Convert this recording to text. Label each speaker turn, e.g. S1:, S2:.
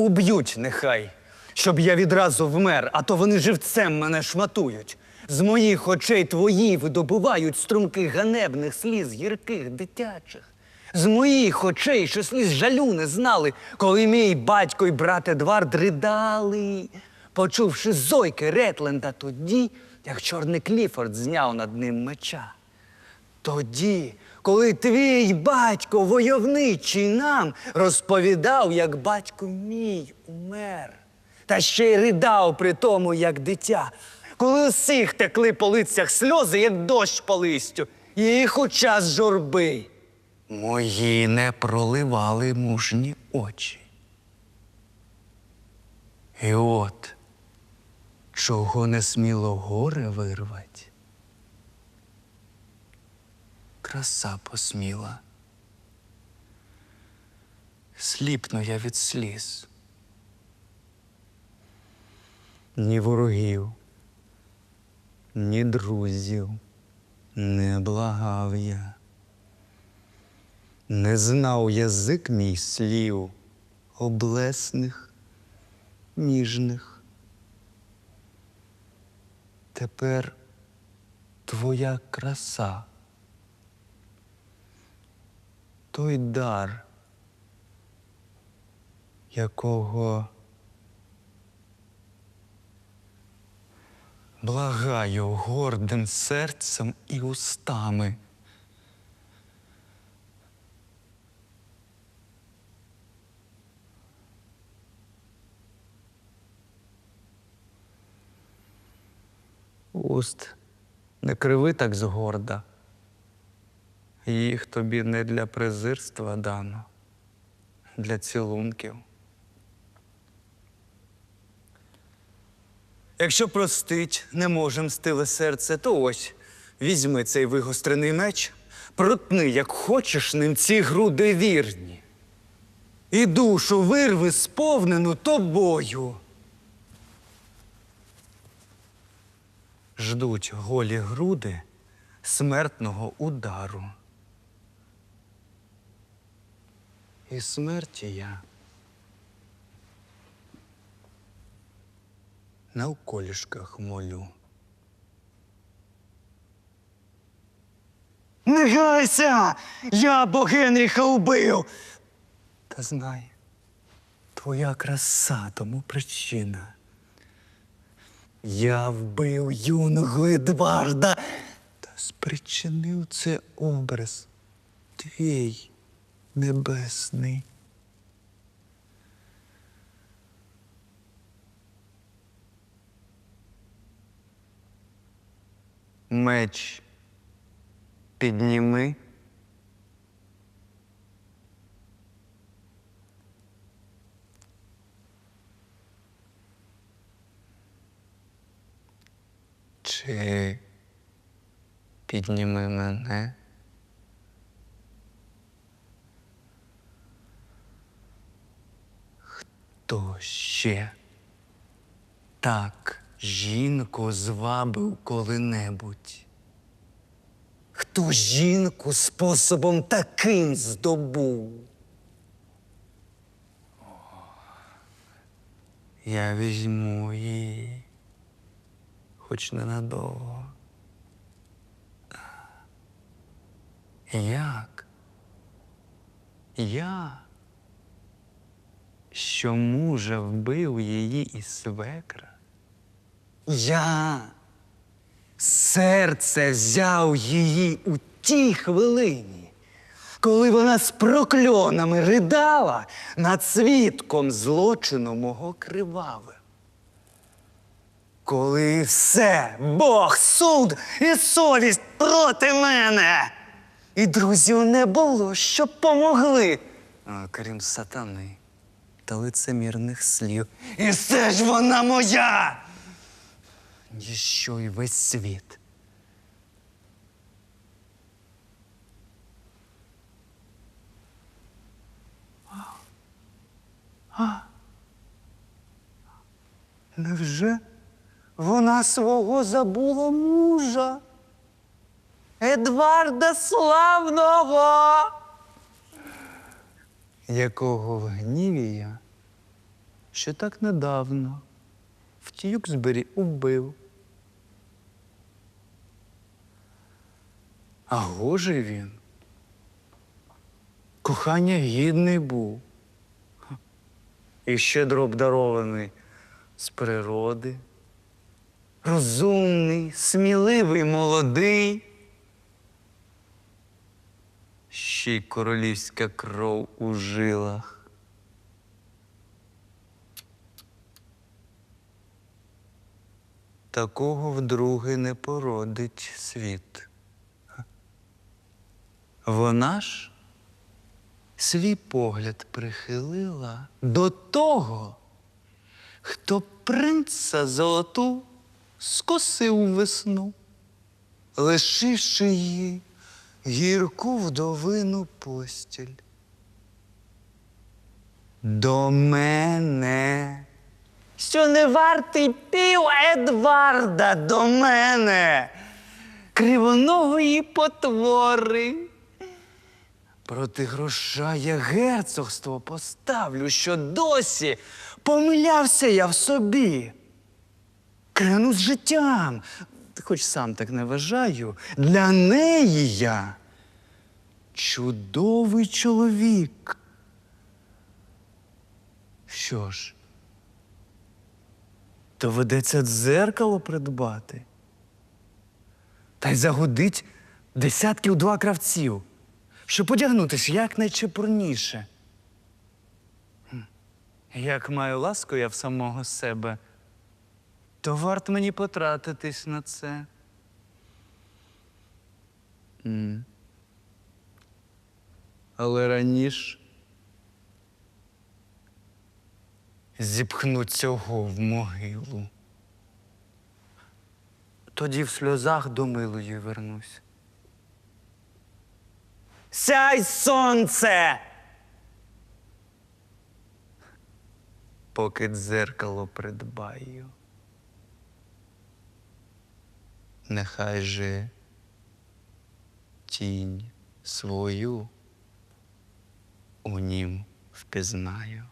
S1: Уб'ють нехай, щоб я відразу вмер, а то вони живцем мене шматують. З моїх очей твої видобувають струмки ганебних сліз гірких дитячих. З моїх очей, що сліз жалю не знали, коли мій батько й брат Едвард ридали, почувши зойки Ретленда тоді, як чорний Кліфорд зняв над ним меча. Тоді, коли твій батько войовничий нам розповідав, як батько мій умер, та ще й ридав при тому, як дитя, коли усіх текли по лицях сльози, як дощ по листю, їх у час журби. Мої не проливали мужні очі. І от, чого не сміло горе вирвать, краса посміла. Сліпну я від сліз. Ні ворогів, ні друзів не благав я. Не знав язик мій слів облесних, ніжних. Тепер твоя краса той дар, якого благаю гордим серцем і устами. Уст не криви так згорда. Їх тобі не для презирства дано, для цілунків. Якщо простить не можем стиле серце, то ось візьми цей вигострений меч, протни, як хочеш ним ці груди вірні. І душу вирви сповнену тобою. Ждуть голі груди смертного удару. І смерті я на околішках молю. Не гайся! Я бо Генріха убив. Та знай, твоя краса тому причина. Я вбив юного Едварда та спричинив це образ твій небесний. Меч підніми. Чи підніми мене? Хто ще так жінку звабив коли-небудь? Хто жінку способом таким здобув? Я візьму її, хоч ненадовго. Як? Я, що мужа вбив її і свекра? Я серце взяв її у тій хвилині, коли вона з прокльонами ридала над свідком злочину мого криваве. Коли все, Бог, суд і совість проти мене. І друзів не було, щоб помогли. Крім сатани та лицемірних слів. І все ж вона моя. Ніщо й весь світ. Невже вона свого забула мужа? Едварда славного, якого в гніві я що так недавно в Тюксбері убив. А гожий він. Кохання гідний був. І щедро обдарований з природи. Розумний, сміливий, молодий. Ще й королівська кров у жилах. Такого вдруге не породить світ. Вона ж свій погляд прихилила до того, хто принца золоту скосив весну, лишивши їй гірку вдовину постіль. До мене, що не вартий пів Едварда до мене, кривоногої потвори. Проти гроша я герцогство поставлю, що досі помилявся я в собі. Клянусь життям, хоч сам так не вважаю, для неї я чудовий чоловік. Що ж, доведеться дзеркало придбати. Та й загудить десятків два кравців, щоб одягнутись якнайчепурніше. Як маю ласку я в самого себе, то варт мені потратитись на це. Але раніше зіпхну цього в могилу. Тоді в сльозах до милої вернусь. Сяй сонце! Поки дзеркало придбаю. Нехай же тінь свою у нім впізнаю.